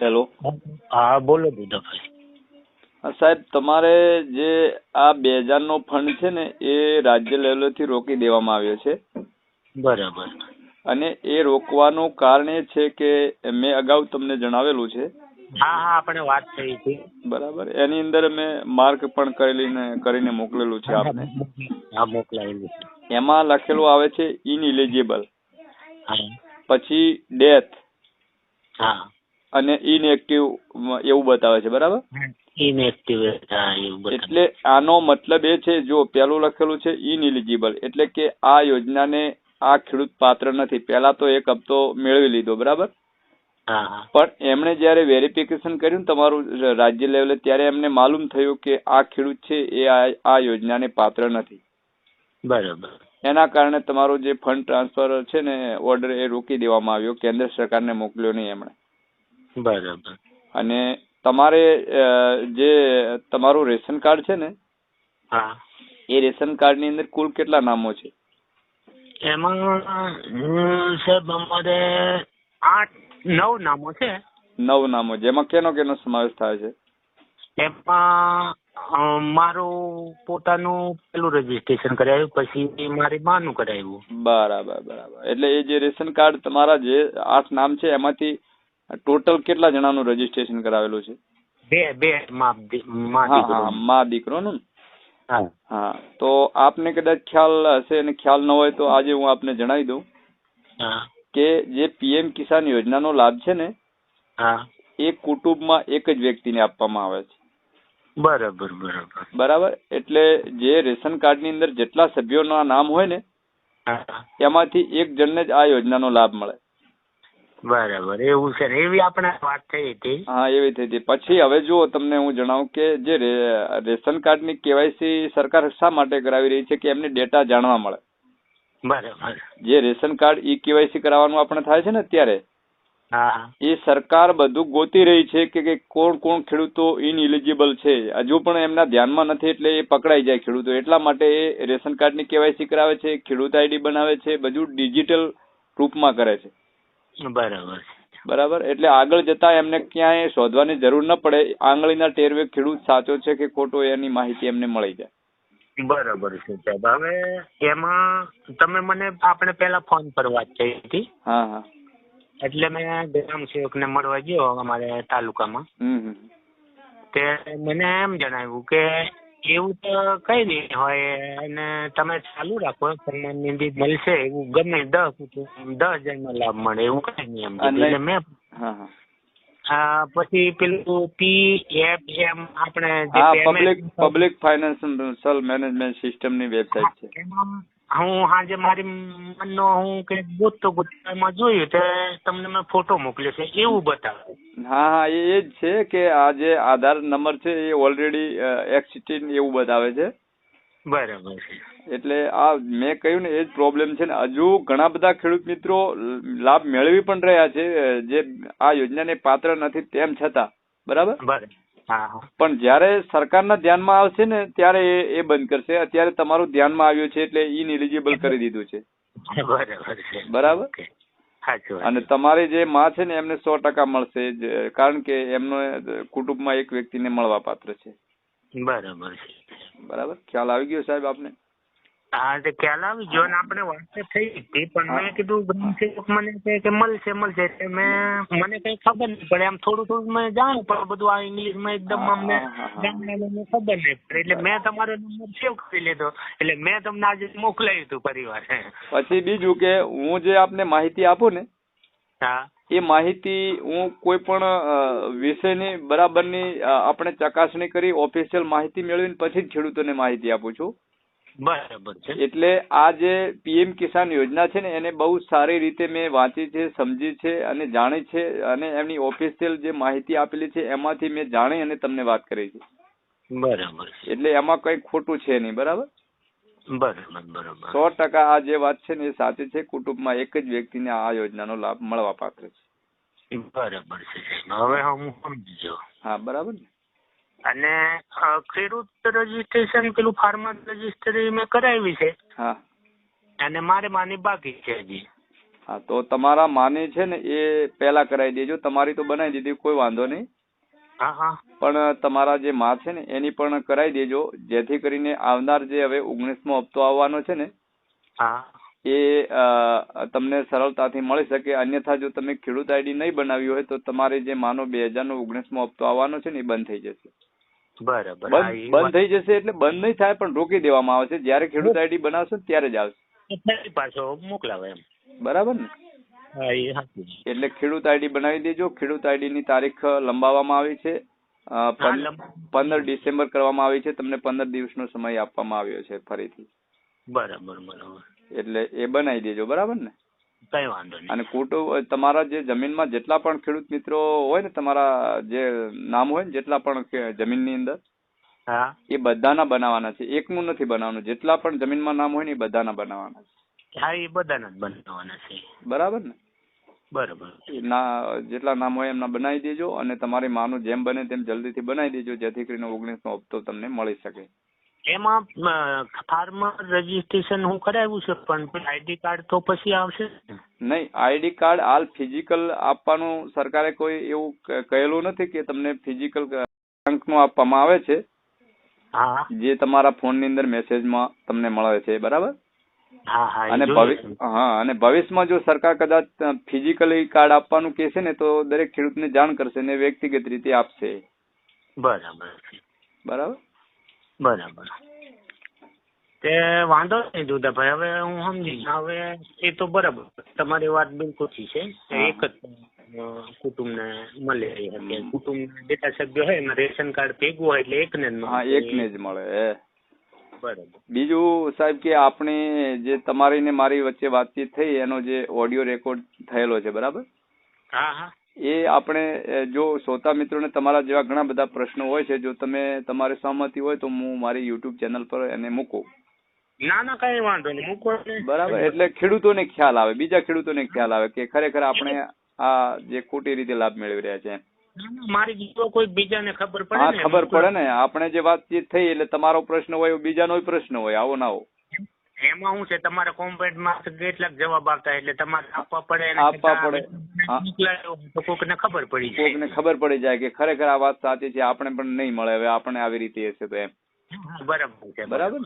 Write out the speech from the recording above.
Hello હા બોલો દુધાભાઈ સાહેબ તમારે જે આ બે હજારનો ફંડ છે ને એ રાજ્ય લેવલેથી રોકી દેવામાં આવ્યો છે. બરાબર. અને એ રોકવાનું કારણ એ છે કે મેં અગાઉ તમને જણાવેલું છે. હા હા આપણે વાત થઈ હતી. બરાબર. એની અંદર મેં માર્ક પણ કરેલીને કરીને મોકલેલું છે આપને. હા મોકલાયેલું છે. એમાં લખેલું આવે છે ઇનઇલિજિબલ પછી ડેથ હા. અને ઇનએક્ટિવ એવું બતાવે છે બરાબર? ઇનએક્ટિવ. એટલે આનો મતલબ એ છે જો પેલું લખેલું છે ઇનએલિજિબલ એટલે કે આ યોજનાને આ ખેડૂત પાત્ર નથી. પહેલા તો એક હપ્તો મેળવી લીધો બરાબર? પણ એમણે જયારે વેરિફિકેશન કર્યું તમારું રાજ્ય લેવલે ત્યારે એમને માલુમ થયું કે આ ખેડૂત છે એ આ આ યોજનાને પાત્ર નથી. બરાબર. એના કારણે તમારો જે ફંડ ટ્રાન્સફર છે ને ઓર્ડર એ રોકી દેવામાં આવ્યો કેન્દ્ર સરકારને મોકલ્યો નહીં એમણે. બરાબર. અને તમારે જે તમારું રેશન કાર્ડ છે ને હા. એ રેશન કાર્ડની અંદર કુલ કેટલા નામો છે? એમાં સાહેબ અમારે આઠ નવ નામો છે. નવ નામો. જેમાં કેનો કેનો સમાવેશ થાય છે? એમાં મારું પોતાનું પેલું રજીસ્ટ્રેશન કરાવ્યું પછી મારી માનું કરાવ્યું. બરાબર બરાબર. એટલે એ જે રેશન કાર્ડ તમારા જે આઠ નામ છે એમાંથી ટોટલ કેટલા જણાનું રજીસ્ટ્રેશન કરાવેલું છે? બે બે માં દીકરોનું હા તો આપને કદાચ ખ્યાલ હશે અને ખ્યાલ ન હોય તો આજે હું આપને જણાવી દઉં કે જે પીએમ કિસાન યોજનાનો લાભ છે ને એ કુટુંબમાં એક જ વ્યક્તિને આપવામાં આવે છે. બરાબર બરાબર. બરાબર? એટલે જે રેશન કાર્ડની અંદર જેટલા સભ્યોના નામ હોય ને એમાંથી એક જણને જ આ યોજનાનો લાભ મળે. બરાબર એવું છે ને એવી આપણે વાત થઈ હતી. હા એવી થઈ હતી. પછી હવે જુઓ તમને હું જણાવું કે જે રેશન કાર્ડની કેવાયસી સરકાર શા માટે કરાવી રહી છે કે એમને ડેટા જાણવા મળે? બરાબર. જે રેશન કાર્ડ ઈ કેવાયસી કરાવવાનું આપણે થાય છે ને અત્યારે એ સરકાર બધું ગોતી રહી છે કે કે કોણ કોણ ખેડૂતો ઇનઇલિજિબલ છે. હજુ પણ એમના ધ્યાનમાં નથી એટલે એ પકડાઈ જાય ખેડૂતો. એટલા માટે એ રેશન કાર્ડની કેવાયસી કરાવે છે ખેડૂત આઈડી બનાવે છે બધું ડિજિટલ રૂપમાં કરે છે. બરાબર. બરાબર? એટલે આગળ જતા એમને ક્યાંય શોધવાની જરૂર ન પડે. આંગળીના ટેરવે ખેડૂત સાચો છે કે ખોટો એની માહિતી એમને મળી જાય. બરાબર છે સાહેબ. હવે એમાં તમે મને આપણે પેલા ફોન પર વાત થઈ હતી. હા હા. એટલે મેં ગ્રામ સેવકને મળવા ગયો અમારે તાલુકામાં. તે મને એમ જણાવ્યું કે એવું તો કઈ નહીં હોય અને તમે ચાલુ રાખો સન્માન નિધિ મળશે એવું ગમે દસ દસ હજારનો લાભ મળે એવું કઈ નહીં એમ. એટલે મેં પછી પેલું પી એફ એમ આપણે પબ્લિક પબ્લિક ફાઇનાન્શિયલ મેનેજમેન્ટ સિસ્ટમની વેબસાઇટ છે. હું આજે મારી મનનો હું કે ગોતતો ગોતતો જોયું તે તમને મેં ફોટો મોકલ્યો છે એવું બતાવે. હા હા એ એ જ છે કે આ જે આધાર નંબર છે એ ઓલરેડી એક્સિટીન એવું બતાવે છે. બરાબર છે. એટલે આ મેં કહ્યું ને એ જ પ્રોબ્લેમ છે ને હજુ ઘણા બધા ખેડૂત મિત્રો લાભ મેળવી પણ રહ્યા છે જે આ યોજનાને પાત્ર નથી તેમ છતાં. બરાબર? પણ જ્યારે સરકારના ધ્યાનમાં આવશે ને ત્યારે એ એ બંધ કરશે. અત્યારે તમારું ધ્યાનમાં આવ્યું છે એટલે ઇનએલિજિબલ કરી દીધું છે. બરાબર અને તમારી જે માં છે ને એમને સો ટકા મળશે કારણ કે એમનો કુટુંબમાં એક વ્યક્તિને મળવા પાત્ર છે. બરાબર બરાબર? ખ્યાલ આવી ગયો સાહેબ આપને? હા તે ખ્યાલ આવી ગયો અને આપણે વાત થઈ હતી પણ મેં કીધું ગ્રામ મને કહે કે મળશે મળશે. એટલે મેં મને કઈ ખબર નહીં પડે આમ થોડું થોડું મેં જાણું પણ બધું આ ઇંગ્લિશમાં એકદમ અમને ખબર નહીં પડે. એટલે મેં તમારો નંબર સેવ કરી લીધો. એટલે મેં તમને આજે મોકલાવ્યું હતું પરિવાર. પછી બીજું કે હું જે આપને માહિતી આપું ને હા. એ માહિતી હું કોઈ પણ વિષયની બરાબરની આપણે ચકાસણી કરી ઓફિશિયલ માહિતી મેળવીને પછી જ ખેડૂતોને માહિતી આપું છું. બરાબર છે. એટલે આ જે પીએમ કિસાન યોજના છે ને એને બહુ સારી રીતે મેં વાંચી છે સમજી છે અને જાણી છે અને એમની ઓફિશિયલ જે માહિતી આપેલી છે એમાંથી મેં જાણી અને તમને વાત કરી છે. બરાબર એટલે એમાં કઈ ખોટું છે નહીં બરાબર? બરાબર બરાબર. સો ટકા આ જે વાત છે ને એ સાચી છે. કુટુંબમાં એક જ વ્યક્તિને આ યોજનાનો લાભ મળવા પાત્ર છે. બરાબર છે. હવે હું સમજી હા બરાબર ને? અને ખેડૂત રજીસ્ટ્રેશન પેલું ફાર્મર રજીસ્ટ્રી મેં કરાવી છે. હા. અને મારે માની બાકી છે હજી. હા તો તમારા માની છે ને એ પહેલા કરાવી દેજો. તમારી તો બનાવી દીધી કોઈ વાંધો નહીં. પણ તમારા જે માં છે ને એની પણ કરાવી દેજો. જેથી કરીને આવનાર જે હવે ઓગણીસમો હપ્તો આવવાનો છે ને એ તમને સરળતાથી મળી શકે. અન્યથા જો તમે ખેડૂત આઈડી નહીં બનાવી હોય તો તમારે જે માનો બે હજાર નો ઓગણીસમો હપ્તો આવવાનો છે ને એ બંધ થઈ જશે. બરાબર. બંધ થઈ જશે એટલે બંધ નહીં થાય પણ રોકી દેવામાં આવે છે. જ્યારે ખેડૂત આઈડી બનાવશે ત્યારે જ આવશે. પાછો મોકલાવે એમ. બરાબર ને. એટલે ખેડૂત આઈડી બનાવી દેજો. ખેડૂત આઈડી ની તારીખ લંબાવવામાં આવી છે. પંદર ડિસેમ્બર કરવામાં આવી છે. તમને પંદર દિવસનો સમય આપવામાં આવ્યો છે ફરીથી. બરાબર બરાબર. એટલે એ બનાવી દેજો. બરાબર ને? કઈ વાંધો નહીં. અને કુટુંબ તમારા જે જમીનમાં જેટલા પણ ખેડૂત મિત્રો હોય ને તમારા જે નામ હોય ને જેટલા પણ જમીન જમીનની અંદર હા. એ બધાના બનાવવાના છે. એકનું નથી બનાવવાનું. જેટલા પણ જમીનમાં નામ હોય ને એ બધાના બનાવવાના છે. હા એ બધાના જ બનાવવાના છે. બરાબર ને? બરાબર. ના જેટલા નામ હોય એમના બનાવી દેજો અને તમારી માનું જેમ બને તેમ જલ્દીથી બનાવી દેજો જેથી કરીને ઓગણીસનો હપ્તો તમને મળી શકે. એમાં ફાર્મર રજીસ્ટ્રેશન હું કરાવ્યું છે પણ આઈડી કાર્ડ તો પછી આવશે નહીં આઈડી કાર્ડ હાલ ફિઝિકલ આપવાનું સરકારે કોઈ એવું કહેલું નથી કે તમને ફિઝિકલ અંકનું આપવામાં આવે છે. હા. જે તમારા ફોનની અંદર મેસેજમાં તમને મળે છે બરાબર? અને. હા અને ભવિષ્યમાં જો સરકાર કદાચ ફિઝિકલી કાર્ડ આપવાનું કહેશે ને તો દરેક ખેડૂતને જાણ કરશે ને વ્યક્તિગત રીતે આપશે. બરાબર બરાબર? બરાબર. તે વાંધો નહીં દુધાભાઈ હવે હું સમજી ગયો. હવે એ તો બરાબર તમારી વાત બિલકુલ છે. એક જ કુટુંબને મળે એટલે કુટુંબ જેટલા સભ્યો હોય એમાં રેશન કાર્ડ ભેગું હોય એટલે એકને જ. હા એકને જ મળે બરાબર. બીજું સાહેબ કે આપણે જે તમારી ને મારી વચ્ચે વાતચીત થઈ એનો જે ઓડિયો રેકોર્ડ થયેલો છે બરાબર? હા હા. એ આપણે જો શ્રોતા મિત્રોને તમારા જેવા ઘણા બધા પ્રશ્નો હોય છે જો તમે તમારી સહમતી હોય તો હું મારી યુટ્યુબ ચેનલ પર એને મૂકું. ના ના કઈ વાંધો નહીં. મૂકો. બરાબર? એટલે ખેડૂતોને ખ્યાલ આવે બીજા ખેડૂતોને ખ્યાલ આવે કે ખરેખર આપણે આ જે ખોટી રીતે લાભ મેળવી રહ્યા છે. મારી કોઈ બીજાને ખબર પડે હા ને. ખબર પડે ને. આપણે જે વાતચીત થઈ એટલે તમારો પ્રશ્ન હોય બીજાનો પ્રશ્ન હોય આવો ના આવો. એમાં શું છે? તમારે કોમ્પ્લેટમાં કેટલાક જવાબ આવતા એટલે તમારે આપવા પડે આપવા પડે. તો કોક ને કોકને ખબર પડી જાય. કોકને ખબર પડી જાય કે ખરેખર આ વાત સાચી છે આપણે પણ નહીં મળે. હવે આપણે આવી રીતે હશે તો એમ. બરાબર છે બરાબર.